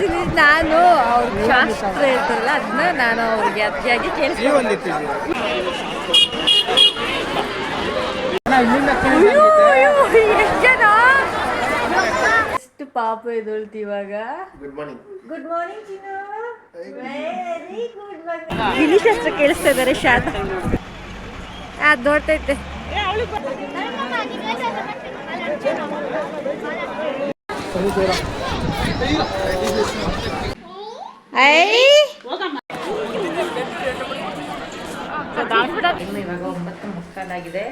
Actually ನಾನು ಅವ್ರ ಶಾಸ್ತ್ರ ಇರ್ತಾರಲ್ಲ ಅದನ್ನ ನಾನು ಅವ್ರಿಗೆ ಅತಿಯಾಗಿ ಕೇಳಿಸ್ಕೊಂಡು ಎಷ್ಟು ಪಾಪ ಎದೊಳ್ತಿ ಇವಾಗ. ಗುಡ್ ಮಾರ್ನಿಂಗ್ ಗುಡ್ ಮಾರ್ನಿಂಗ್ ಚಿನ್ನು. ವೆರಿ ಗುಡ್ ಮಾರ್ನಿಂಗ್ ಗಿಲಿ ಶಾಸ್ತ್ರ ಕೇಳಿಸ್ತಾ ಇದ್ದಾರೆ ಶಾಂತ ಅದು ದೊಡ್ಡೈತೆ. ಐ ಇವಾಗ ಒಂಬತ್ತು ಮುಕ್ಕಾಲಾಗಿದೆ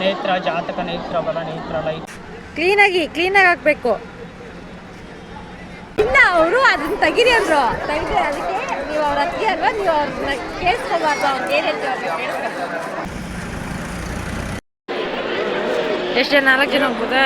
ನೇತ್ರ ಜಾತಕ ನೇತ್ರ ಬಲ ನೇತ್ರ ಲೈಟ್. ಕ್ಲೀನಾಗಿ ಕ್ಲೀನಾಗಿ ಹಾಕ್ಬೇಕು. ಇನ್ನ ಅವರು ಅದನ್ನ ತೆಗೀರಿ ಅಂದ್ರು. ತೆಗ್ದ್ರೆ ಅದಕ್ಕೆ ನೀವು ಅವ್ರ ಅತ್ತಿಗೆ ಅಲ್ವಾ, ನೀವು ಅವ್ರನ್ನ ಕೇಳಿಸ್ಕೋಬಾರ್ದು ಅವ್ರಿಗೆ ಏನು ಹೇಳ್ತೀವಿ ಎಷ್ಟು ಜನ? ನಾಲ್ಕು ಜನ ಹೋಗ್ಬೋದಾ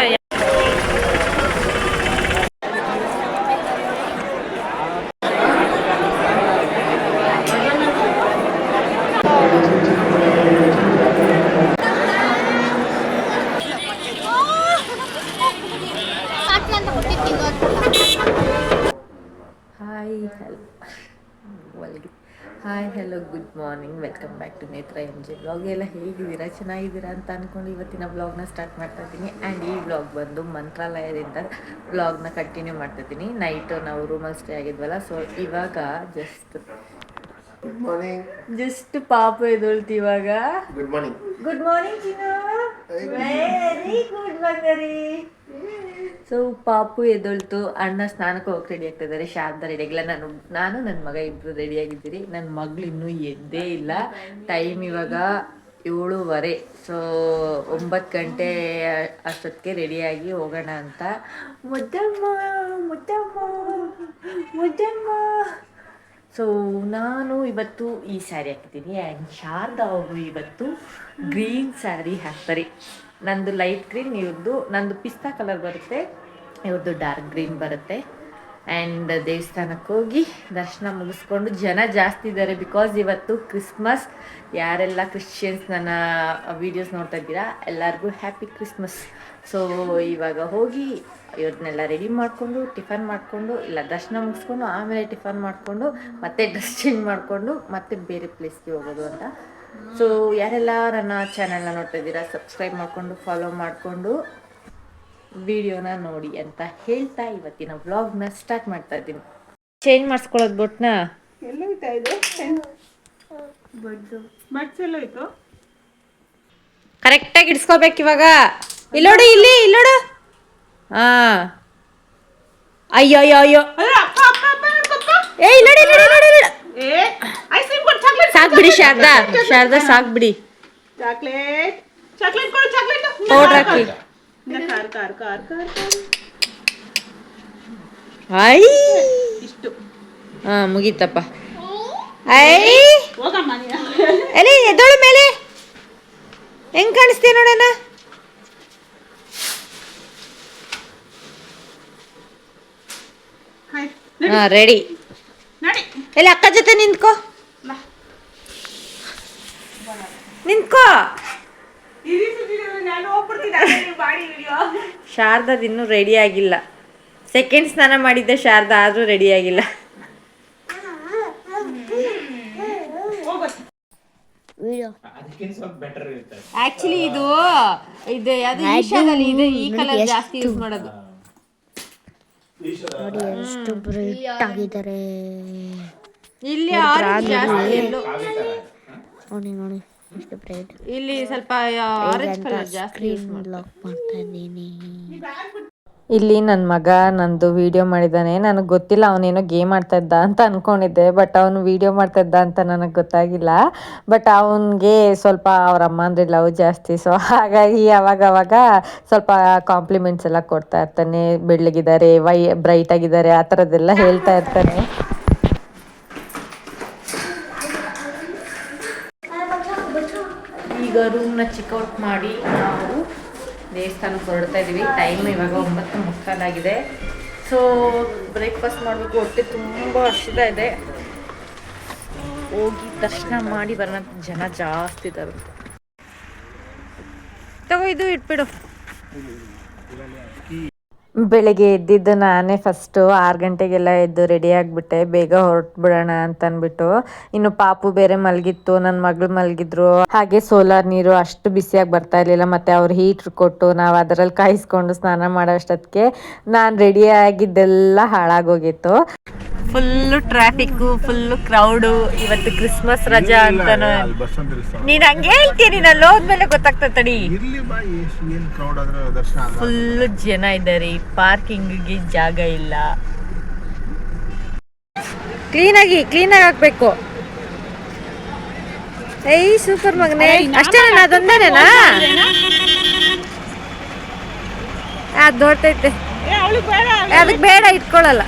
hi hello hi hello good morning welcome back to Netra M J blog ಎಲ್ಲ ಹೇಗಿದ್ದೀರಾ? ಚೆನ್ನಾಗಿದ್ದೀರಾ ಅಂತ ಅಂದ್ಕೊಂಡು ಇವತ್ತಿನ ಬ್ಲಾಗ್ನ ಸ್ಟಾರ್ಟ್ ಮಾಡ್ತಾ ಇದ್ದೀನಿ. ಆ್ಯಂಡ್ ಈ ಬ್ಲಾಗ್ ಬಂದು ಮಂತ್ರಾಲಯದಿಂದ ಬ್ಲಾಗ್ನ ಕಂಟಿನ್ಯೂ ಮಾಡ್ತಾ ಇದ್ದೀನಿ. ನೈಟು ನಾವು ರೂಮಲ್ಲಿ ಸ್ಟೇ ಆಗಿದ್ವಲ್ಲ ಸೊ ಇವಾಗ ಜಸ್ಟ್ ಗುಡ್ ಮಾರ್ನಿಂಗ್ ಜಸ್ಟ್ ಪಾಪ ಎದೊಳ್ತಿ ಇವಾಗ. ಗುಡ್ ಮಾರ್ನಿಂಗ್ ಗುಡ್ ಮಾರ್ನಿಂಗ್ ಚಿನ್ನು ವೆರಿ ಗುಡ್ ಬಂಗರಿ ಸೊ ಪಾಪು ಎದ್ದೊಳ್ತು, ಅಣ್ಣ ಸ್ನಾನಕ್ಕೆ ಹೋಗಿ ರೆಡಿ ಆಗ್ತಾ ಇದ್ದಾರೆ ಶಾರದಾ ರೆಡಿ ಆಗಿಲ್ಲ. ನಾನು ನಾನು ನನ್ನ ಮಗ ಇಬ್ಬರು ರೆಡಿ ಆಗಿದ್ದೀರಿ. ನನ್ನ ಮಗಳು ಇನ್ನೂ ಎದ್ದೇ ಇಲ್ಲ. ಟೈಮ್ ಇವಾಗ ಏಳುವರೆ. ಸೊ ಒಂಬತ್ತು ಗಂಟೆ ಅಷ್ಟೊತ್ತಿಗೆ ರೆಡಿಯಾಗಿ ಹೋಗೋಣ ಅಂತ. ಮುದ್ದಮ್ಮ ಮುದ್ದಮ್ಮ ಮುದ್ದಮ್ಮ. ಸೊ ನಾನು ಇವತ್ತು ಈ ಸ್ಯಾರಿ ಹಾಕಿದ್ದೀನಿ. ಆ್ಯಂಡ್ ಶಾರದಾ ಅವರು ಇವತ್ತು ಗ್ರೀನ್ ಸ್ಯಾರಿ ಹಾಕ್ತಾರೆ. ನಂದು ಲೈಟ್ ಗ್ರೀನ್ ಇವ್ರದ್ದು ನಂದು ಪಿಸ್ತಾ ಕಲರ್ ಬರುತ್ತೆ. ಇವ್ರದ್ದು ಡಾರ್ಕ್ ಗ್ರೀನ್ ಬರುತ್ತೆ. ಆ್ಯಂಡ್ ದೇವಸ್ಥಾನಕ್ಕೆ ಹೋಗಿ ದರ್ಶನ ಮುಗಿಸ್ಕೊಂಡು ಜನ ಜಾಸ್ತಿ ಇದ್ದಾರೆ ಬಿಕಾಸ್ ಇವತ್ತು ಕ್ರಿಸ್ಮಸ್ ಯಾರೆಲ್ಲ ಕ್ರಿಶ್ಚಿಯನ್ಸ್ ನನ್ನ ವೀಡಿಯೋಸ್ ನೋಡ್ತಾ ಇದ್ದೀರಾ, ಎಲ್ಲರಿಗೂ ಹ್ಯಾಪಿ ಕ್ರಿಸ್ಮಸ್ ಸೊ ಇವಾಗ ಹೋಗಿ ಇವ್ರನ್ನೆಲ್ಲ ರೆಡಿ ಮಾಡಿಕೊಂಡು ಟಿಫನ್ ಮಾಡಿಕೊಂಡು ಇಲ್ಲ ದರ್ಶನ ಮುಗಿಸ್ಕೊಂಡು ಆಮೇಲೆ ಟಿಫನ್ ಮಾಡಿಕೊಂಡು ಮತ್ತೆ ಡ್ರೆಸ್ ಚೇಂಜ್ ಮಾಡಿಕೊಂಡು ಮತ್ತೆ ಬೇರೆ ಪ್ಲೇಸ್ಗೆ ಹೋಗೋದು ಅಂತ. ಸೊ ಯಾರೆಲ್ಲ ನನ್ನ ಚಾನಲ್ನ ನೋಡ್ತಾ ಇದ್ದೀರಾ ಸಬ್ಸ್ಕ್ರೈಬ್ ಮಾಡಿಕೊಂಡು ಫಾಲೋ ಮಾಡಿಕೊಂಡು ವಿಡಿಯೋನ ನೋಡಿ ಅಂತ ಹೇಳ್ತಾ ಇವತ್ತಿನ ವ್ಲಾಗ್ನ ಸ್ಟಾರ್ಟ್ ಮಾಡ್ತಾ ಇದ್ದೀನಿ. ಚೇಂಜ್ ಮಾಡಿಸ್ಕೊಳ್ಳೋದು ಬೊಟ್ನ? ಎಲ್ಲೋಯ್ತಾ ಇದು? ಬಡ್ಸ್ ಎಲ್ಲೋಯ್ತು ಕರೆಕ್ಟಾಗಿ ಇಡ್ಸ್ಕೋಬೇಕು ಇವಾಗ. ಇಲ್ಲೋಡು ಇಲ್ಲಿ ಇಲ್ಲೋಡು. ಹಾ ಅಯ್ಯೋ ಅಯ್ಯೋ ಅಯ್ಯೋ ಏ ಇಲ್ಲೋಡಿ ಇಲ್ಲೋಡಿ ಇಲ್ಲೋಡಿ ಇಲ್ಲೋಡಿ. ಏ ಐಸ್ ಕ್ರೀಮ್ ಕೊಡು ಚಾಕ್ಲೇಟ್ ಸಾಕ್ ಬಿಡಿ ಶಾರದಾ. ಶಾರದಾ ಸಾಕ್ ಬಿಡಿ ಚಾಕ್ಲೇಟ್ ಚಾಕ್ಲೇಟ್ ಕೊಡು ಚಾಕ್ಲೇಟ್ ಪೌಡ್ರ್ ಹಾಕಿ. ಕಾರ್ ಕಾರ್ ಕಾರ್ ಕಾರ್ ಐ. ಇಷ್ಟು. ಹಾ ಮುಗೀತಪ್ಪ. ಐ. ಹೋಗಮ್ಮ ಎಲ್ಲಿ ಎದ್ದೋಳು ಮೇಲೆ? ಹೆಂಗ್ ಕಾಣಿಸ್ತೀಯ ನೋಡೋಣ ಹಾ ರೆಡಿ ಎಲ್ಲ ಎಲ್ಲಿ ಅಕ್ಕ ಜೊತೆ ನಿಂತ್ಕೋ. ನಿಂತ್ಕೋ. ಶಾರದಾದ ನಾನು ಹೋಗ್ಬಿಡ್ತೀನಿ. ಅದೇ ವಿಡಿಯೋ ಶಾರದಾದ್ ಇನ್ನೂ ರೆಡಿ ಆಗಿಲ್ಲ. ಸೆಕೆಂಡ್ ಸ್ನಾನ ಮಾಡಿದ್ದೆ ಶಾರದಾ ಆದರೂ ರೆಡಿ ಆಗಿಲ್ಲ. ಆಕ್ಚುಲಿ ಇದು ಇದು ಯಾವ್ದು ಈಶಾದಲ್ಲಿ ಇದೆ. ಈ ಕಲರ್ ಜಾಸ್ತಿ ಯೂಸ್ ಮಾಡೋದು. ನೋಡಿ ಎಷ್ಟು ಬ್ರೈಟ್ ಆಗಿದ್ದಾರೆ. ಇಲ್ಲಿ ಆರೆಂಜ್ ಜಾಸ್ತಿ ಎಲ್ಲೋ ನೋಡಿ ನೋಡಿ ಎಷ್ಟು ಬ್ರೈಟ್ ಇಲ್ಲಿ ಸ್ವಲ್ಪ ಆರೆಂಜ್ ಕಲರ್ ಜಾಸ್ತಿ ಯೂಸ್ ಮಾಡ್ತಾ ಇದ್ದೀನಿ. ಇಲ್ಲಿ ನನ್ನ ಮಗ ನಂದು ವಿಡಿಯೋ ಮಾಡಿದ್ದಾನೆ ನನಗೆ ಗೊತ್ತಿಲ್ಲ ಅವನೇನೋ ಗೇಮ್ ಆಡ್ತಾ ಇದ್ದ ಅಂತ ಅನ್ಕೊಂಡಿದ್ದೆ ಬಟ್ ಅವನು ವಿಡಿಯೋ ಮಾಡ್ತಾ ಇದ್ದ ಅಂತ ನನಗೆ ಗೊತ್ತಾಗಿಲ್ಲ. ಬಟ್ ಅವನಿಗೆ ಸ್ವಲ್ಪ ಅವ್ರ ಅಮ್ಮ ಅಂದರೆ ಲವ್ ಜಾಸ್ತಿ ಸೊ ಹಾಗಾಗಿ ಅವಾಗ ಅವಾಗ ಸ್ವಲ್ಪ ಕಾಂಪ್ಲಿಮೆಂಟ್ಸ್ ಎಲ್ಲ ಕೊಡ್ತಾ ಇರ್ತಾನೆ. ಬೆಳ್ಳಗಿದ್ದಾರೆ, ವೈ ಬ್ರೈಟ್ ಆಗಿದ್ದಾರೆ, ಆ ಥರದ್ದೆಲ್ಲ ಹೇಳ್ತಾ ಇರ್ತಾನೆ. ಈಗ ರೂಮ್ನ ಚೆಕ್ಔಟ್ ಮಾಡಿ ನಾವು ದೇವಸ್ಥಾನಕ್ಕೆ ಹೊರಡ್ತಾ ಇದ್ದೀವಿ ಟೈಮ್ ಇವಾಗ ಒಂಬತ್ತು ಮುಕ್ಕಾಲಾಗಿದೆ ಸೊ ಬ್ರೇಕ್ಫಾಸ್ಟ್ ಮಾಡಬೇಕು. ಹೊಟ್ಟೆ ತುಂಬ ಹಸಿದ ಇದೆ. ಹೋಗಿ ದರ್ಶನ ಮಾಡಿ ಬರೋಣ. ಜನ ಜಾಸ್ತಿ ಇದ್ದಾರೆ ತಗೋ, ಇದು ಇಟ್ಬಿಡು. ಬೆಳಿಗ್ಗೆ ಎದ್ದಿದ್ದು ನಾನೇ ಫಸ್ಟು ಆರು ಗಂಟೆಗೆಲ್ಲ ಎದ್ದು ರೆಡಿ ಆಗಿಬಿಟ್ಟೆ, ಬೇಗ ಹೊರಟ್ಬಿಡೋಣ ಅಂತ ಅಂದ್ಬಿಟ್ಟು ಇನ್ನು ಪಾಪು ಬೇರೆ ಮಲಗಿತ್ತು ನನ್ನ ಮಗಳು ಮಲಗಿದ್ರು. ಹಾಗೆ ಸೋಲಾರ್ ನೀರು ಅಷ್ಟು ಬಿಸಿಯಾಗಿ ಬರ್ತಾ ಇರಲಿಲ್ಲ, ಮತ್ತೆ ಅವ್ರು ಹೀಟ್ರ್ ಕೊಟ್ಟು ನಾವು ಅದರಲ್ಲಿ ಕಾಯಿಸ್ಕೊಂಡು ಸ್ನಾನ ಮಾಡೋ ಅಷ್ಟೊತ್ತಿಗೆ ನಾನು ರೆಡಿ ಆಗಿದ್ದೆಲ್ಲ ಹಾಳಾಗೋಗಿತ್ತು. ಫುಲ್ಲು ಟ್ರಾಫಿಕ್ಕು ಫುಲ್ಲು ಕ್ರೌಡು ಇವತ್ತು ಕ್ರಿಸ್ಮಸ್ ರಜಾ ಅಂತ. ನೀನ್ ಹಂಗೆ ಹೇಳ್ತೀನಿ ನಾನು? ಹೋದ್ಮೇಲೆ ಗೊತ್ತಾಗ್ತದೆ ತಡಿ. ಫುಲ್ ಜನ ಇದ್ದಾರೆ. ಪಾರ್ಕಿಂಗ್ಗೆ ಜಾಗ ಇಲ್ಲ. ಕ್ಲೀನಾಗಿ ಕ್ಲೀನಾಗಿ ಹಾಕ್ಬೇಕು. ಏಯ್ ಸೂಪರ್ ಮಗನೇ. ಅಷ್ಟೇನಾ ಅದೊಂದೇನೇನಾ ಅದು ಬೇಡ ಅದಕ್ಕೆ ಬೇಡ ಇಟ್ಕೊಳ್ಳಲ್ಲ.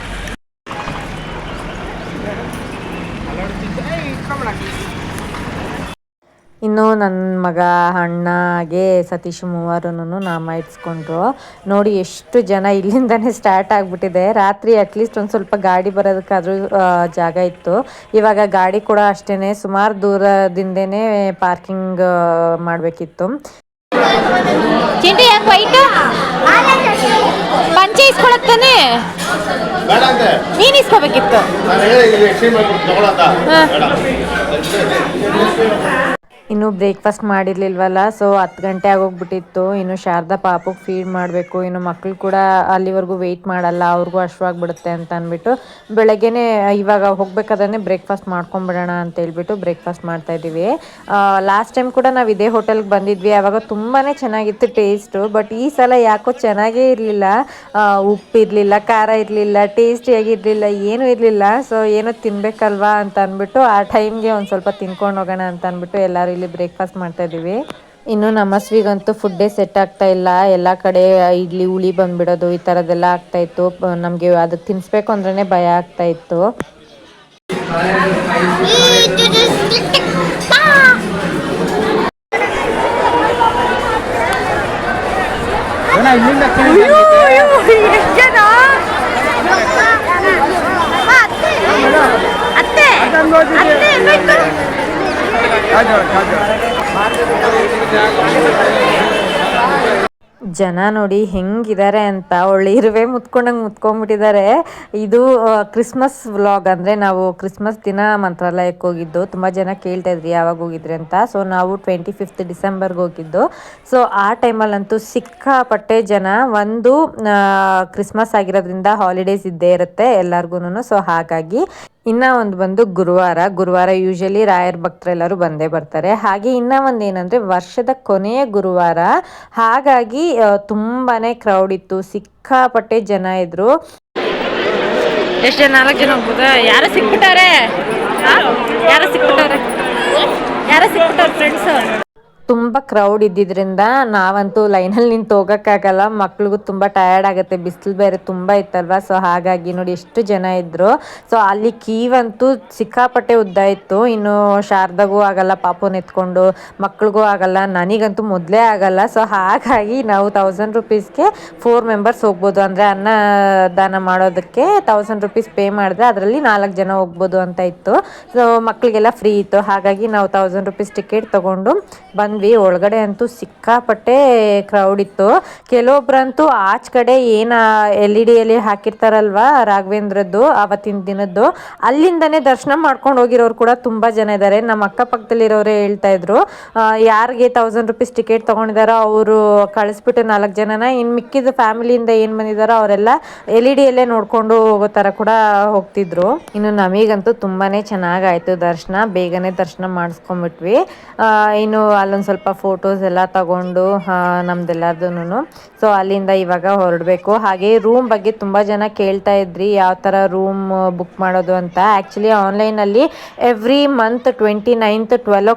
ಇನ್ನು ನನ್ನ ಮಗ ಅಣ್ಣಗೆ ಸತೀಶ್ ಮೂವರು ನಾಮ ಇಟ್ಸ್ಕೊಂಡ್ರು. ನೋಡಿ ಎಷ್ಟು ಜನ ಇಲ್ಲಿಂದನೇ ಸ್ಟಾರ್ಟ್ ಆಗಿಬಿಟ್ಟಿದೆ. ರಾತ್ರಿ ಅಟ್ಲೀಸ್ಟ್ ಒಂದು ಸ್ವಲ್ಪ ಗಾಡಿ ಬರೋದಕ್ಕಾದ್ರೂ ಜಾಗ ಇತ್ತು. ಇವಾಗ ಗಾಡಿ ಕೂಡ ಅಷ್ಟೇ ಸುಮಾರು ದೂರದಿಂದನೇ ಪಾರ್ಕಿಂಗ್ ಮಾಡಬೇಕಿತ್ತು. ಪಂಚೆ ಇಸ್ಕೊಳಕ್ ತಾನೆ? ನೀನ್ ಇಸ್ಕೋಬೇಕಿತ್ತು. ಇನ್ನು ಬ್ರೇಕ್ಫಾಸ್ಟ್ ಮಾಡಿರ್ಲಿಲ್ವಲ್ಲ ಸೊ ಹತ್ತು ಗಂಟೆ ಆಗೋಗ್ಬಿಟ್ಟಿತ್ತು. ಇನ್ನು ಶಾರದಾ ಪಾಪಕ್ಕೆ ಫೀಡ್ ಮಾಡಬೇಕು. ಇನ್ನು ಮಕ್ಕಳು ಕೂಡ ಅಲ್ಲಿವರೆಗೂ ವೆಯ್ಟ್ ಮಾಡಲ್ಲ, ಅವ್ರಿಗೂ ಹಶ್ವಾಗ್ಬಿಡುತ್ತೆ ಅಂತ ಅಂದ್ಬಿಟ್ಟು ಬೆಳಗ್ಗೆನೇ, ಇವಾಗ ಹೋಗ್ಬೇಕಾದ್ರೆ ಬ್ರೇಕ್ಫಾಸ್ಟ್ ಮಾಡ್ಕೊಂಬಿಡೋಣ ಅಂತ ಹೇಳ್ಬಿಟ್ಟು ಬ್ರೇಕ್ಫಾಸ್ಟ್ ಮಾಡ್ತಾ ಇದ್ದೀವಿ. ಲಾಸ್ಟ್ ಟೈಮ್ ಕೂಡ ನಾವು ಇದೇ ಹೋಟೆಲ್ಗೆ ಬಂದಿದ್ವಿ. ಆವಾಗ ತುಂಬಾ ಚೆನ್ನಾಗಿತ್ತು ಟೇಸ್ಟು ಬಟ್ ಈ ಸಲ ಯಾಕೋ ಚೆನ್ನಾಗೇ ಇರಲಿಲ್ಲ. ಉಪ್ಪು ಇರಲಿಲ್ಲ, ಖಾರ ಇರಲಿಲ್ಲ ಟೇಸ್ಟಿಯಾಗಿರಲಿಲ್ಲ ಏನೂ ಇರಲಿಲ್ಲ. ಸೊ ಏನೋ ತಿನ್ಬೇಕಲ್ವಾ ಅಂತ ಅಂದ್ಬಿಟ್ಟು ಆ ಟೈಮ್ಗೆ ಒಂದು ಸ್ವಲ್ಪ ತಿನ್ಕೊಂಡು ಹೋಗೋಣ ಅಂತ ಅಂದ್ಬಿಟ್ಟು ಎಲ್ಲರೂ ಇಲ್ಲಿ ಬ್ರೇಕ್ಫಾಸ್ಟ್ ಮಾಡ್ತಾ ಇದ್ದೀವಿ ಇನ್ನು ನಮ್ಮಸ್ವಿಗಂತೂ ಫುಡ್ಡೇ ಸೆಟ್ ಆಗ್ತಾ ಇಲ್ಲ ಎಲ್ಲ ಕಡೆ ಇಡ್ಲಿ ಹುಳಿ ಬಂದ್ಬಿಡೋದು ಈ ಥರದ್ದೆಲ್ಲ ಆಗ್ತಾ ಇತ್ತು ನಮಗೆ ಅದಕ್ಕೆ ತಿನ್ಸ್ಬೇಕು ಅಂದ್ರೆ ಭಯ ಆಗ್ತಾ ಇತ್ತು ಜನ ನೋಡಿ ಹೆಂಗಿದ್ದಾರೆ ಅಂತ ಒಳ್ಳೆ ಇರುವೆ ಮುತ್ಕೊಂಡಂಗೆ ಮುತ್ಕೊಂಡ್ಬಿಟ್ಟಿದ್ದಾರೆ ಇದು ಕ್ರಿಸ್ಮಸ್ ವ್ಲಾಗ್ ಅಂದರೆ ನಾವು ಕ್ರಿಸ್ಮಸ್ ದಿನ ಮಂತ್ರಾಲಯಕ್ಕೆ ಹೋಗಿದ್ದು. ತುಂಬ ಜನ ಕೇಳ್ತಾ ಇದ್ರಿ, ಯಾವಾಗ ಹೋಗಿದ್ರಿ ಅಂತ. ಸೊ ನಾವು ಟ್ವೆಂಟಿ ಫಿಫ್ತ್ ಡಿಸೆಂಬರ್ಗೆ ಹೋಗಿದ್ದು. ಸೊ ಆ ಟೈಮಲ್ಲಂತೂ ಸಿಕ್ಕಾಪಟ್ಟೆ ಜನ ಒಂದು ಕ್ರಿಸ್ಮಸ್ ಆಗಿರೋದ್ರಿಂದ ಹಾಲಿಡೇಸ್ ಇದ್ದೇ ಇರುತ್ತೆ ಎಲ್ಲರಿಗೂ ಸೊ ಹಾಗಾಗಿ ಇನ್ನ ಒಂದು ಬಂದು ಗುರುವಾರ. ಗುರುವಾರ ಯೂಶಲಿ ರಾಯರ್ ಭಕ್ತರೆಲ್ಲರೂ ಬಂದೇ ಬರ್ತಾರೆ. ಹಾಗೆ ಇನ್ನ ಒಂದು ಏನಂದ್ರೆ ವರ್ಷದ ಕೊನೆಯ ಗುರುವಾರ. ಹಾಗಾಗಿ ತುಂಬಾನೇ ಕ್ರೌಡ್ ಇತ್ತು. ಸಿಕ್ಕಾಪಟ್ಟೆ ಜನ ಇದ್ರು. ಎಷ್ಟು ನಾಲ್ಕು ಜನ ಹೋಗ್ಬೋದಾ? ಯಾರು ಸಿಕ್ಬಿಟ್ಟಾರೆ ಸಿಕ್ಬಿಟ್ಟಾರೆ ಸಿಕ್ಬಿಟ್ಟಾರೆ ಫ್ರೆಂಡ್ಸ್ ತುಂಬ ಕ್ರೌಡ್ ಇದ್ದಿದ್ರಿಂದ ನಾವಂತೂ ಲೈನಲ್ಲಿ ನಿಂತು ಹೋಗೋಕ್ಕಾಗಲ್ಲ. ಮಕ್ಳಿಗೂ ತುಂಬ ಟಯರ್ಡ್ ಆಗುತ್ತೆ. ಬಿಸಿಲು ಬೇರೆ ತುಂಬ ಇತ್ತಲ್ವ? ಸೊ ಹಾಗಾಗಿ ನೋಡಿ ಎಷ್ಟು ಜನ ಇದ್ದರು ಸೊ ಅಲ್ಲಿ ಕೀವಂತೂ ಸಿಕ್ಕಾಪಟ್ಟೆ ಉದ್ದ ಇತ್ತು. ಇನ್ನು ಶಾರದಾಗೂ ಆಗಲ್ಲ ಪಾಪುನ ಎತ್ಕೊಂಡು ಮಕ್ಳಿಗೂ ಆಗಲ್ಲ, ನನಗಂತೂ ಮೊದಲೇ ಆಗಲ್ಲ. ಸೊ ಹಾಗಾಗಿ ನಾವು ತೌಸಂಡ್ ರುಪೀಸ್ಗೆ ಫೋರ್ ಮೆಂಬರ್ಸ್ ಹೋಗ್ಬೋದು. ಅಂದರೆ ಅನ್ನದಾನ ಮಾಡೋದಕ್ಕೆ ತೌಸಂಡ್ ರುಪೀಸ್ ಪೇ ಮಾಡಿದ್ರೆ ಅದರಲ್ಲಿ ನಾಲ್ಕು ಜನ ಹೋಗ್ಬೋದು ಅಂತ ಇತ್ತು. ಸೊ ಮಕ್ಕಳಿಗೆಲ್ಲ ಫ್ರೀ ಇತ್ತು. ಹಾಗಾಗಿ ನಾವು ತೌಸಂಡ್ ರುಪೀಸ್ ಟಿಕೆಟ್ ತೊಗೊಂಡು ಬಂದ್ವಿ ಒಳಗಡೆ ಅಂತೂ ಸಿಕ್ಕಾಪಟ್ಟೆ ಕ್ರೌಡ್ ಇತ್ತು. ಕೆಲವೊಬ್ರಂತೂ ಆಚ್ ಕಡೆ ಏನ ಎಲ್ ಇ ಡಿಯಲ್ಲಿ ಹಾಕಿರ್ತಾರಲ್ವಾ ರಾಘವೇಂದ್ರದ್ದು ಅವತ್ತಿನ ದಿನದ್ದು. ಅಲ್ಲಿಂದನೇ ದರ್ಶನ ಮಾಡ್ಕೊಂಡು ಹೋಗಿರೋರು ಕೂಡ ತುಂಬಾ ಜನ ಇದ್ದಾರೆ ನಮ್ಮ ಅಕ್ಕಪಕ್ಕದಲ್ಲಿರೋರೇ ಹೇಳ್ತಾ ಇದ್ರು. ಯಾರಿಗೆ ತೌಸಂಡ್ ರುಪೀಸ್ ಟಿಕೆಟ್ ತಗೊಂಡಿದಾರೋ ಅವರು ಕಳಿಸ್ಬಿಟ್ಟು ನಾಲ್ಕು ಜನನ. ಇನ್ ಮಿಕ್ಕಿದ ಫ್ಯಾಮಿಲಿಯಿಂದ ಏನು ಬಂದಿದಾರೋ ಅವರೆಲ್ಲ ಎಲ್ ಇ ಡಿಯಲ್ಲೇ ನೋಡ್ಕೊಂಡು ಹೋಗೋ ತರ ಕೂಡ ಹೋಗ್ತಿದ್ರು. ಇನ್ನು ನಮಗಂತೂ ತುಂಬಾನೇ ಚೆನ್ನಾಗಾಯ್ತು ದರ್ಶನ. ಬೇಗನೆ ದರ್ಶನ ಮಾಡಿಸ್ಕೊಂಬಿಟ್ವಿ ಇನ್ನು ಅಲ್ಲೊಂದು ಸ್ವಲ್ಪ ಫೋಟೋಸ್ ಎಲ್ಲ ತಗೊಂಡು ನಮ್ದೆಲ್ಲರದೂ ಸೊ ಅಲ್ಲಿಂದ ಇವಾಗ ಹೊರಡಬೇಕು. ಹಾಗೆ ರೂಮ್ ಬಗ್ಗೆ ತುಂಬ ಜನ ಕೇಳ್ತಾ ಇದ್ರಿ, ಯಾವ ತರ ರೂಮ್ ಬುಕ್ ಮಾಡೋದು ಅಂತ. ಆ್ಯಕ್ಚುಲಿ ಆನ್ಲೈನಲ್ಲಿ every month twenty ninth twelve o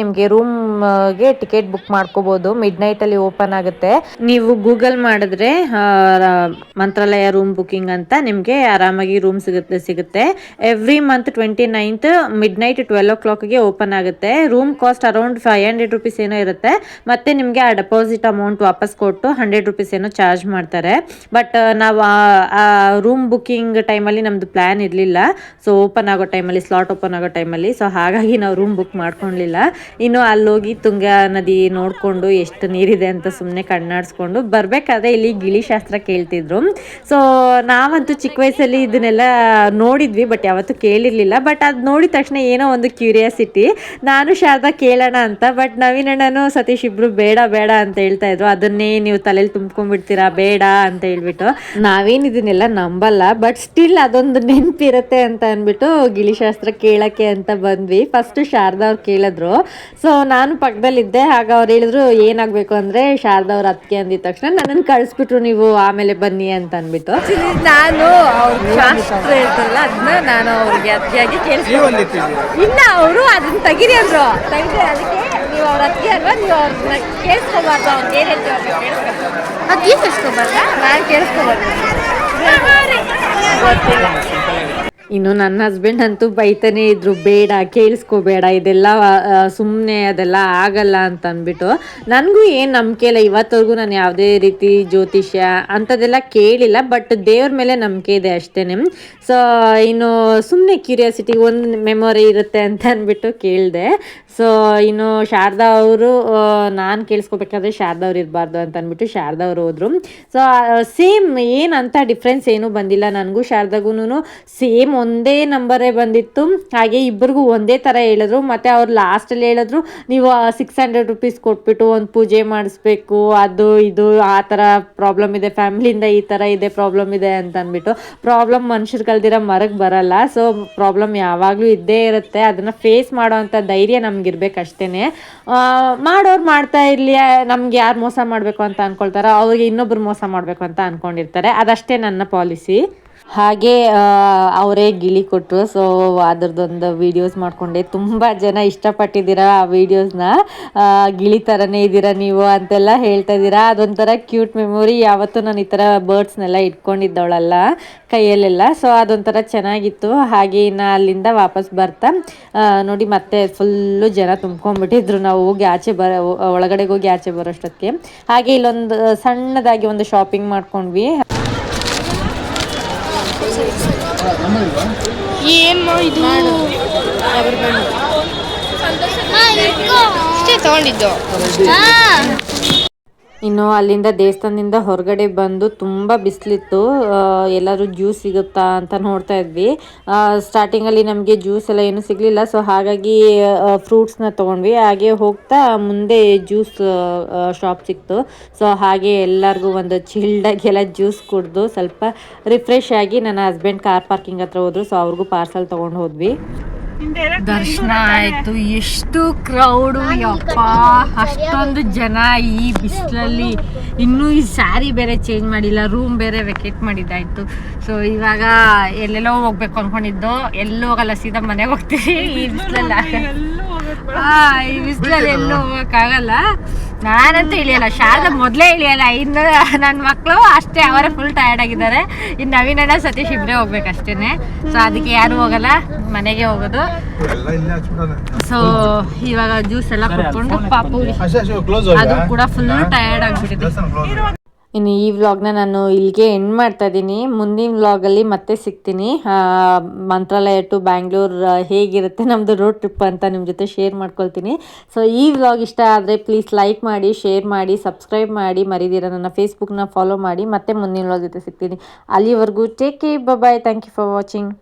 ನಿಮ್ಗೆ ರೂಮ್ಗೆ ಟಿಕೆಟ್ ಬುಕ್ ಮಾಡ್ಕೋಬಹುದು ಮಿಡ್ ನೈಟಲ್ಲಿ ಓಪನ್ ಆಗುತ್ತೆ. ನೀವು ಗೂಗಲ್ ಮಾಡಿದ್ರೆ ಮಂತ್ರಾಲಯ ರೂಮ್ ಬುಕಿಂಗ್ ಅಂತ ನಿಮಗೆ ಆರಾಮಾಗಿ ರೂಮ್ ಸಿಗುತ್ತೆ ಸಿಗುತ್ತೆ. Every month twenty ninth midnight twelve o ಕ್ಲಾಕ್ಗೆ open ಆಗುತ್ತೆ. Room cost around five hundred hundred rupees ಏನೋ ಇರುತ್ತೆ. ಮತ್ತೆ ನಿಮಗೆ ಆ ಡೆಪಾಸಿಟ್ ಅಮೌಂಟ್ ವಾಪಸ್ ಕೊಟ್ಟು ಹಂಡ್ರೆಡ್ ರುಪೀಸ್ ಏನೋ ಚಾರ್ಜ್ ಮಾಡ್ತಾರೆ. ಬಟ್ ನಾವು ಆ ರೂಮ್ ಬುಕ್ಕಿಂಗ್ ಟೈಮಲ್ಲಿ ನಮ್ಮದು ಪ್ಲ್ಯಾನ್ ಇರಲಿಲ್ಲ. ಸೊ ಓಪನ್ ಆಗೋ ಟೈಮಲ್ಲಿ ಸ್ಲಾಟ್ ಓಪನ್ ಆಗೋ ಟೈಮಲ್ಲಿ ಸೊ ಹಾಗಾಗಿ ನಾವು ರೂಮ್ ಬುಕ್ ಮಾಡ್ಕೊಳ್ಲಿಲ್ಲ ಇನ್ನು ಅಲ್ಲೋಗಿ ತುಂಗಾ ನದಿ ನೋಡಿಕೊಂಡು ಎಷ್ಟು ನೀರಿದೆ ಅಂತ ಸುಮ್ಮನೆ ಕಣ್ಣಾಡಿಸ್ಕೊಂಡು ಬರಬೇಕಾದ್ರೆ ಇಲ್ಲಿ ಗಿಳಿಶಾಸ್ತ್ರ ಕೇಳ್ತಿದ್ರು. ಸೊ ನಾವಂತೂ ಚಿಕ್ಕ ವಯಸ್ಸಲ್ಲಿ ಇದನ್ನೆಲ್ಲ ನೋಡಿದ್ವಿ ಬಟ್ ಯಾವತ್ತೂ ಕೇಳಿರಲಿಲ್ಲ. ಬಟ್ ಅದು ನೋಡಿದ ತಕ್ಷಣ ಏನೋ ಒಂದು ಕ್ಯೂರಿಯಾಸಿಟಿ ನಾನು ಶಾರದಾ ಕೇಳೋಣ ಅಂತ ಬಟ್ ನವೀನ್ ಅಣ್ಣನು ಸತೀಶ್ ಇಬ್ರು ಬೇಡ ಬೇಡ ಅಂತ ಹೇಳ್ತಾ ಇದ್ರು. ಅದನ್ನೇ ನೀವು ತಲೆಯಲ್ಲಿ ತುಂಬ್ಕೊಂಡ್ಬಿಡ್ತೀರಾ? ಬೇಡ ಅಂತ ಹೇಳ್ಬಿಟ್ಟು. ನಾವೇನು ಇದನ್ನೆಲ್ಲ ನಂಬಲ್ಲ ಬಟ್ ಸ್ಟಿಲ್ ಅದೊಂದು ನೆನಪಿರುತ್ತೆ ಅಂತ ಅಂದ್ಬಿಟ್ಟು ಗಿಳಿಶಾಸ್ತ್ರ ಕೇಳಕ್ಕೆ ಅಂತ ಬಂದ್ವಿ. ಫಸ್ಟ್ ಶಾರದಾ ಅವ್ರು ಕೇಳಿದ್ರು. ಸೊ ನಾನು ಪಕ್ಕದಲ್ಲಿದ್ದೆ ಆಗ ಅವ್ರು ಹೇಳಿದ್ರು ಏನಾಗಬೇಕು ಅಂದ್ರೆ ಶಾರದಾ ಅವ್ರ ಅತ್ತಿಗೆ ಅಂದಿದ ತಕ್ಷಣ ನನ್ನನ್ನು ಕಳಿಸ್ಬಿಟ್ರು ನೀವು ಆಮೇಲೆ ಬನ್ನಿ ಅಂತ ಅಂದ್ಬಿಟ್ಟು ನಾನು ಅವ್ರ ಶಾಸ್ತ್ರ ಹೇಳ್ತಾರಲ್ಲ ಅದನ್ನ ನಾನು ಅವ್ರಿಗೆ ಅತಿಯಾಗಿ ಕೇಳಿಸ್ಕೊಂಡು ಇನ್ನ ಅವರು ಅದನ್ನ ತೆಗಿರಿ ಅಂದ್ರು. ತೆಗಿರಿ ಅದಕ್ಕೆ ಅವ್ರ. ಅತ್ತಿಗೆ ಅಲ್ವಾ ನೀವು ಅವ್ರನ್ನ ಕೇಳಿಸ್ಕೋಬಾರ್ದು. ಅವ್ರಿಗೆ ಏನ್ ಹೇಳ್ತೀವಿ ಅವ್ರನ್ನ ಕಳ್ಸ್ಕೊಬಾರ್ದ ನಾನು ಕೇಳಿಸ್ಕೋಬಾರ್ದು ಗೊತ್ತಿಲ್ಲ. ಇನ್ನು ನನ್ನ ಹಸ್ಬೆಂಡ್ ಅಂತೂ ಬೈತಾನೆ ಇದ್ರು, ಬೇಡ, ಕೇಳಿಸ್ಕೋಬೇಡ, ಇದೆಲ್ಲ ಸುಮ್ಮನೆ ಅದೆಲ್ಲ ಆಗಲ್ಲ ಅಂತ ಅಂದ್ಬಿಟ್ಟು. ನನಗೂ ಏನು ನಂಬಿಕೆ ಇಲ್ಲ, ಇವತ್ತವರೆಗೂ ನಾನು ಯಾವುದೇ ರೀತಿ ಜ್ಯೋತಿಷ್ಯ ಅಂಥದ್ದೆಲ್ಲ ಕೇಳಿಲ್ಲ ಬಟ್ ದೇವ್ರ ಮೇಲೆ ನಂಬಿಕೆ ಇದೆ ಅಷ್ಟೇ ಸೊ ಇನ್ನು ಸುಮ್ಮನೆ ಕ್ಯೂರಿಯಾಸಿಟಿ ಒಂದು ಮೆಮೊರಿ ಇರುತ್ತೆ ಅಂತ ಅಂದ್ಬಿಟ್ಟು ಕೇಳಿದೆ. ಸೊ ಇನ್ನು ಶಾರದಾ ಅವರು ನಾನು ಕೇಳಿಸ್ಕೋಬೇಕಾದ್ರೆ ಶಾರದಾ ಅವ್ರು ಇರಬಾರ್ದು ಅಂತ ಅಂದ್ಬಿಟ್ಟು ಶಾರದಾ ಅವರು ಹೋದ್ರು. ಸೊ ಸೇಮ್ ಏನಂತ ಡಿಫ್ರೆನ್ಸ್ ಏನೂ ಬಂದಿಲ್ಲ ನನಗೂ ಶಾರದಾಗೂ ಸೇಮ್ ಒಂದೇ ನಂಬರೇ ಬಂದಿತ್ತು. ಹಾಗೆ ಇಬ್ಬರಿಗೂ ಒಂದೇ ಥರ ಹೇಳಿದ್ರು. ಮತ್ತು ಅವ್ರು ಲಾಸ್ಟಲ್ಲಿ ಹೇಳಿದ್ರು, ನೀವು ಸಿಕ್ಸ್ ಹಂಡ್ರೆಡ್ ರುಪೀಸ್ ಕೊಟ್ಬಿಟ್ಟು ಒಂದು ಪೂಜೆ ಮಾಡಿಸ್ಬೇಕು. ಅದು, ಇದು, ಆ ಥರ ಪ್ರಾಬ್ಲಮ್ ಇದೆ. ಫ್ಯಾಮಿಲಿಯಿಂದ ಈ ಥರ ಇದೆ ಪ್ರಾಬ್ಲಮ್ ಇದೆ ಅಂತ ಅಂದ್ಬಿಟ್ಟು. ಪ್ರಾಬ್ಲಮ್ ಮನುಷ್ಯರು ಕಲ್ದಿರೋ ಮರಕ್ಕೆ ಬರಲ್ಲ. ಸೊ ಪ್ರಾಬ್ಲಮ್ ಯಾವಾಗಲೂ ಇದ್ದೇ ಇರುತ್ತೆ. ಅದನ್ನು ಫೇಸ್ ಮಾಡೋವಂಥ ಧೈರ್ಯ ನಮ್ಗಿರ್ಬೇಕು ಅಷ್ಟೇ ಮಾಡೋರು ಮಾಡ್ತಾ ಇರಲಿ. ನಮ್ಗೆ ಯಾರು ಮೋಸ ಮಾಡಬೇಕು ಅಂತ ಅನ್ಕೊಳ್ತಾರೋ, ಅವ್ರಿಗೆ ಇನ್ನೊಬ್ರು ಮೋಸ ಮಾಡಬೇಕು ಅಂತ ಅಂದ್ಕೊಂಡಿರ್ತಾರೆ ಅದಷ್ಟೇ ನನ್ನ ಪಾಲಿಸಿ ಹಾಗೆ ಅವರೇ ಗಿಳಿ ಕೊಟ್ಟರು ಸೊ ಅದ್ರದ್ದೊಂದು ವೀಡಿಯೋಸ್ ಮಾಡಿಕೊಂಡೆ. ತುಂಬ ಜನ ಇಷ್ಟಪಟ್ಟಿದ್ದೀರಾ ಆ ವೀಡಿಯೋಸ್ನ ಗಿಳಿ ಥರನೇ ಇದ್ದೀರಾ ನೀವು ಅಂತೆಲ್ಲ ಹೇಳ್ತಾ ಇದ್ದೀರಾ. ಅದೊಂಥರ ಕ್ಯೂಟ್ ಮೆಮೊರಿ ಯಾವತ್ತೂ ನಾನು ಈ ಥರ ಬರ್ಡ್ಸ್ನೆಲ್ಲ ಇಟ್ಕೊಂಡಿದ್ದವಳಲ್ಲ ಕೈಯಲ್ಲೆಲ್ಲ. ಸೊ ಅದೊಂಥರ ಚೆನ್ನಾಗಿತ್ತು. ಹಾಗೆ ಇನ್ನು ಅಲ್ಲಿಂದ ವಾಪಸ್ ಬರ್ತಾ ನೋಡಿ ಮತ್ತೆ ಫುಲ್ಲು ಜನ ತುಂಬ್ಕೊಂಡ್ಬಿಟ್ಟಿದ್ರು ನಾವು ಹೋಗಿ ಆಚೆ ಬರ, ಒಳಗಡೆಗೆ ಹೋಗಿ ಆಚೆ ಬರೋಷ್ಟೊತ್ತಿಗೆ ಹಾಗೆ ಇಲ್ಲೊಂದು, ಸಣ್ಣದಾಗಿ ಒಂದು ಶಾಪಿಂಗ್ ಮಾಡ್ಕೊಂಡ್ವಿ. ಏನು ಇದು? ಇಷ್ಟೇ ತಗೊಂಡಿದ್ದು. ಇನ್ನು ಅಲ್ಲಿಂದ ದೇವಸ್ಥಾನದಿಂದ ಹೊರಗಡೆ ಬಂದು ತುಂಬ ಬಿಸಿಲಿತ್ತು. ಎಲ್ಲರೂ ಜ್ಯೂಸ್ ಸಿಗುತ್ತಾ ಅಂತ ನೋಡ್ತಾ ಇದ್ವಿ. ಸ್ಟಾರ್ಟಿಂಗಲ್ಲಿ ನಮಗೆ ಜ್ಯೂಸ್ ಎಲ್ಲ ಏನೂ ಸಿಗಲಿಲ್ಲ. ಸೊ ಹಾಗಾಗಿ ಫ್ರೂಟ್ಸ್ನ ತೊಗೊಂಡ್ವಿ. ಹಾಗೆ ಹೋಗ್ತಾ ಮುಂದೆ ಜ್ಯೂಸ್ ಶಾಪ್ ಸಿಕ್ತು. ಸೊ ಹಾಗೆ ಎಲ್ಲರಿಗೂ ಒಂದು ಚಿಲ್ಡಾಗಿ ಎಲ್ಲ ಜ್ಯೂಸ್ ಕುಡಿದು ಸ್ವಲ್ಪ ರಿಫ್ರೆಶ್ ಆಗಿ ನನ್ನ ಹಸ್ಬೆಂಡ್ ಕಾರ್ ಪಾರ್ಕಿಂಗ್ ಹತ್ರ ಹೋದ್ರು. ಸೊ ಅವ್ರಿಗೂ ಪಾರ್ಸಲ್ ತೊಗೊಂಡು ಹೋದ್ವಿ. ದರ್ಶನ ಆಯ್ತು. ಎಷ್ಟು ಕ್ರೌಡು ಯಪ್ಪ. ಅಷ್ಟೊಂದು ಜನ ಈ ಬಿಸಿಲಲ್ಲಿ. ಇನ್ನೂ ಈ ಸ್ಯಾರಿ ಬೇರೆ ಚೇಂಜ್ ಮಾಡಿಲ್ಲ ರೂಮ್ ಬೇರೆ ವೆಕೇಟ್ ಮಾಡಿದ್ದಾಯ್ತು. ಸೊ ಇವಾಗ ಎಲ್ಲೆಲ್ಲೋ ಹೋಗ್ಬೇಕು ಅನ್ಕೊಂಡಿದ್ದು ಎಲ್ಲೂ ಹೋಗಲ್ಲ ಸೀದಾ ಮನೆಗೆ ಹೋಗ್ತೀವಿ. ಈ ಬಿಸಿಲಲ್ಲ ಹಾ ಈ ಬಿಸಿಲಲ್ಲಿ ಎಲ್ಲೂ ಹೋಗಕ್ಕಾಗಲ್ಲ. ನಾನಂತೂ ಇಳಿಯಲ್ಲ. ಶಾರದಾ ಮೊದಲೇ ಇಳಿಯಲ್ಲ. ಇನ್ನು ನನ್ನ ಮಕ್ಕಳು ಅಷ್ಟೇ ಅವರೇ ಫುಲ್ ಟಯರ್ಡ್ ಆಗಿದ್ದಾರೆ. ಇನ್ನು ನವೀನ ಅಣ್ಣ ಸತೀಶ್ ಇಬ್ಬರೇ ಹೋಗ್ಬೇಕು ಅಷ್ಟೇನೆ ಸೊ ಅದಕ್ಕೆ ಯಾರು ಹೋಗಲ್ಲ. ಮನೆಗೆ ಹೋಗೋದು. ಎಲ್ಲ ಇಲ್ಲೇ ಹಚ್ಬಿಡೋಣ ಸೊ ಇವಾಗ ಜ್ಯೂಸ್ ಎಲ್ಲ ಕುಡ್ಕೊಂಡು ಪಾಪು ಅದು ಕೂಡ ಫುಲ್ ಟಯರ್ಡ್ ಆಗ್ಬಿಟ್ಟಿದೆ. ಇನ್ನು ಈ ವ್ಲಾಗ್ನ ನಾನು ಇಲ್ಲಿಗೆ ಎಂಡ್ ಮಾಡ್ತಾ ಇದ್ದೀನಿ. ಮುಂದಿನ ವ್ಲಾಗಲ್ಲಿ ಮತ್ತೆ ಸಿಗ್ತೀನಿ. ಮಂತ್ರಾಲಯ ಟು ಬ್ಯಾಂಗ್ಳೂರ್ ಹೇಗಿರುತ್ತೆ ನಮ್ಮದು ರೋಡ್ ಟ್ರಿಪ್ ಅಂತ ನಿಮ್ಮ ಜೊತೆ ಶೇರ್ ಮಾಡ್ಕೊಳ್ತೀನಿ. ಸೊ ಈ ವ್ಲಾಗ್ ಇಷ್ಟ ಆದರೆ ಪ್ಲೀಸ್ ಲೈಕ್ ಮಾಡಿ ಶೇರ್ ಮಾಡಿ ಸಬ್ಸ್ಕ್ರೈಬ್ ಮಾಡಿ, ಮರಿದಿರ ನನ್ನ ಫೇಸ್ಬುಕ್ನ ಫಾಲೋ ಮಾಡಿ, ಮತ್ತೆ ಮುಂದಿನ ವ್ಲಾಗ್ ಜೊತೆ ಸಿಗ್ತೀನಿ. ಅಲ್ಲಿವರೆಗೂ take care bye thank you for watching